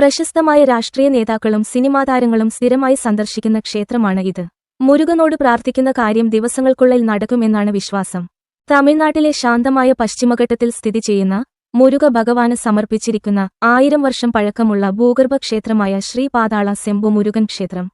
പ്രശസ്തമായ രാഷ്ട്രീയ നേതാക്കളും സിനിമാ താരങ്ങളും സ്ഥിരമായി സന്ദർശിക്കുന്ന ക്ഷേത്രമാണ് ഇത്. മുരുകനോട് പ്രാർത്ഥിക്കുന്ന കാര്യം ദിവസങ്ങൾക്കുള്ളിൽ നടക്കുമെന്നാണ് വിശ്വാസം. തമിഴ്നാട്ടിലെ ശാന്തമായ പശ്ചിമഘട്ടത്തിൽ സ്ഥിതി ചെയ്യുന്ന മുരുക ഭഗവാന് സമർപ്പിച്ചിരിക്കുന്ന ആയിരം വർഷം പഴക്കമുള്ള ഭൂഗർഭ ക്ഷേത്രമായ ശ്രീപാതാള സെമ്പു മുരുകൻ ക്ഷേത്രം.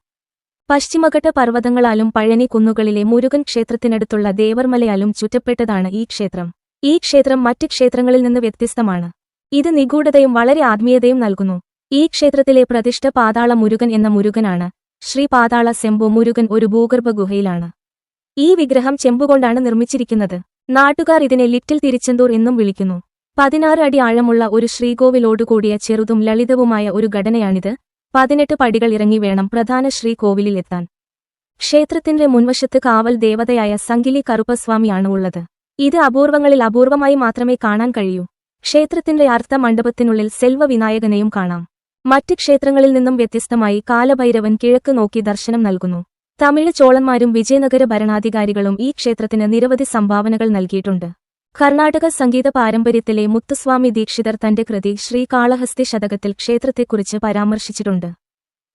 പശ്ചിമഘട്ട പർവതങ്ങളാലും പഴനി കുന്നുകളിലെ മുരുകൻ ക്ഷേത്രത്തിനടുത്തുള്ള ദേവർമലയാലും ചുറ്റപ്പെട്ടതാണ് ഈ ക്ഷേത്രം. ഈ ക്ഷേത്രം മറ്റ് ക്ഷേത്രങ്ങളിൽ നിന്ന് വ്യത്യസ്തമാണ്. ഇത് നിഗൂഢതയും വളരെ ആത്മീയതയും നൽകുന്നു. ഈ ക്ഷേത്രത്തിലെ പ്രതിഷ്ഠ പാതാള മുരുകൻ എന്ന മുരുകനാണ്. ശ്രീ പാതാള സെമ്പു മുരുകൻ ഒരു ഭൂഗർഭ ഗുഹയിലാണ് ഈ വിഗ്രഹം ചെമ്പുകൊണ്ടാണ് നിർമ്മിച്ചിരിക്കുന്നത്. നാട്ടുകാർ ഇതിനെ ലിറ്റിൽ തിരിച്ചെന്തൂർ എന്നും വിളിക്കുന്നു. പതിനാറ് അടി ആഴമുള്ള ഒരു ശ്രീകോവിലോടുകൂടിയ ചെറുതും ലളിതവുമായ ഒരു ഘടനയാണിത്. പതിനെട്ട് പടികൾ ഇറങ്ങി വേണം പ്രധാന ശ്രീകോവിലിൽ എത്താൻ ക്ഷേത്രത്തിന്റെ മുൻവശത്ത് കാവൽ ദേവതയായ സംഗിലി കറുപ്പസ്വാമിയാണ് ഉള്ളത്. ഇത് അപൂർവങ്ങളിൽ അപൂർവമായി മാത്രമേ കാണാൻ കഴിയൂ. ക്ഷേത്രത്തിന്റെ അർത്ഥ മണ്ഡപത്തിനുള്ളിൽ സെൽവ വിനായകനെയും കാണാം. മറ്റ് ക്ഷേത്രങ്ങളിൽ നിന്നും വ്യത്യസ്തമായി കാലഭൈരവൻ കിഴക്ക് നോക്കി ദർശനം നൽകുന്നു. തമിഴ് ചോളന്മാരും വിജയനഗര ഭരണാധികാരികളും ഈ ക്ഷേത്രത്തിന് നിരവധി സംഭാവനകൾ നൽകിയിട്ടുണ്ട്. കർണാടക സംഗീത പാരമ്പര്യത്തിലെ മുത്തുസ്വാമി ദീക്ഷിതർ തന്റെ കൃതി ശ്രീകാളഹസ്തി ശതകത്തിൽ ക്ഷേത്രത്തെക്കുറിച്ച് പരാമർശിച്ചിട്ടുണ്ട്.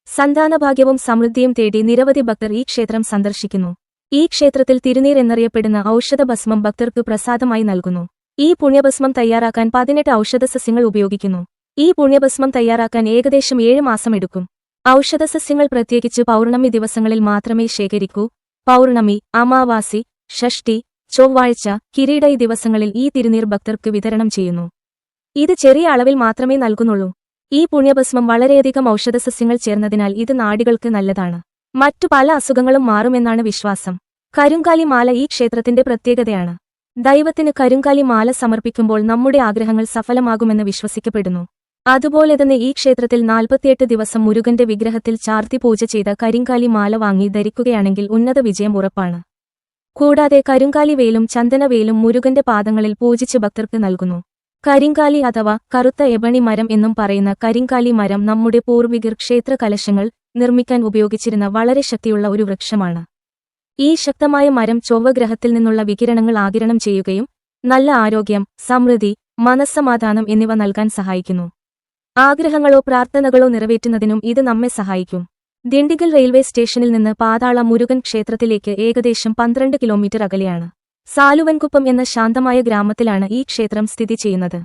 സന്താനഭാഗ്യവും സമൃദ്ധിയും തേടി നിരവധി ഭക്തർ ഈ ക്ഷേത്രം സന്ദർശിക്കുന്നു. ഈ ക്ഷേത്രത്തിൽ തിരുനീർ എന്നറിയപ്പെടുന്ന ഔഷധഭസ്മം ഭക്തർക്ക് പ്രസാദമായി നൽകുന്നു. ഈ പുണ്യഭസ്മം തയ്യാറാക്കാൻ പതിനെട്ട് ഔഷധസസ്യങ്ങൾ ഉപയോഗിക്കുന്നു. ഈ പുണ്യഭസ്മം തയ്യാറാക്കാൻ ഏകദേശം ഏഴ് മാസം എടുക്കും. ഔഷധസസ്യങ്ങൾ പ്രത്യേകിച്ച് പൗർണമി ദിവസങ്ങളിൽ മാത്രമേ ശേഖരിക്കൂ. പൗർണമി അമാവാസി ഷഷ്ടി ചൊവ്വാഴ്ച കിരീട ദിവസങ്ങളിൽ ഈ തിരുനീർ ഭക്തർക്ക് വിതരണം ചെയ്യുന്നു. ഇത് ചെറിയ അളവിൽ മാത്രമേ നൽകുന്നുള്ളൂ. ഈ പുണ്യഭസ്മം വളരെയധികം ഔഷധസസ്യങ്ങൾ ചേർന്നതിനാൽ ഇത് നാടികൾക്ക് നല്ലതാണ്. മറ്റു പല അസുഖങ്ങളും മാറുമെന്നാണ് വിശ്വാസം. കരുങ്കാലി മാല ഈ ക്ഷേത്രത്തിന്റെ പ്രത്യേകതയാണ്. ദൈവത്തിന് കരുങ്കാലി മാല സമർപ്പിക്കുമ്പോൾ നമ്മുടെ ആഗ്രഹങ്ങൾ സഫലമാകുമെന്ന് വിശ്വസിക്കപ്പെടുന്നു. അതുപോലെ തന്നെ ഈ ക്ഷേത്രത്തിൽ നാൽപ്പത്തിയെട്ട് ദിവസം മുരുകന്റെ വിഗ്രഹത്തിൽ ചാർത്തി പൂജ ചെയ്ത കരിങ്കാലി മാല വാങ്ങി ധരിക്കുകയാണെങ്കിൽ ഉന്നത വിജയം ഉറപ്പാണ്. കൂടാതെ കരിങ്കാലി വേലും ചന്ദനവേലും മുരുകന്റെ പാദങ്ങളിൽ പൂജിച്ച് ഭക്തർക്ക് നൽകുന്നു. കരിങ്കാലി അഥവാ കറുത്ത എബണി മരം എന്നും പറയുന്ന കരിങ്കാലി മരം നമ്മുടെ പൂർവികർ ക്ഷേത്ര കലശങ്ങൾ നിർമ്മിക്കാൻ ഉപയോഗിച്ചിരുന്ന വളരെ ശക്തിയുള്ള ഒരു വൃക്ഷമാണ്. ഈ ശക്തമായ മരം ചൊവ്വഗ്രഹത്തിൽ നിന്നുള്ള വികിരണങ്ങൾ ആകിരണം ചെയ്യുകയും നല്ല ആരോഗ്യം സമൃദ്ധി മനസ്സമാധാനം എന്നിവ നൽകാൻ സഹായിക്കുന്നു. ആഗ്രഹങ്ങളോ പ്രാർത്ഥനകളോ നിറവേറ്റുന്നതിനും ഇത് നമ്മെ സഹായിക്കും. ദിണ്ടിഗൽ റെയിൽവേ സ്റ്റേഷനിൽ നിന്ന് പാതാള മുരുകൻ ക്ഷേത്രത്തിലേക്ക് ഏകദേശം പന്ത്രണ്ട് കിലോമീറ്റർ അകലെയാണ്. സാലുവൻകുപ്പം എന്ന ശാന്തമായ ഗ്രാമത്തിലാണ് ഈ ക്ഷേത്രം സ്ഥിതി ചെയ്യുന്നത്.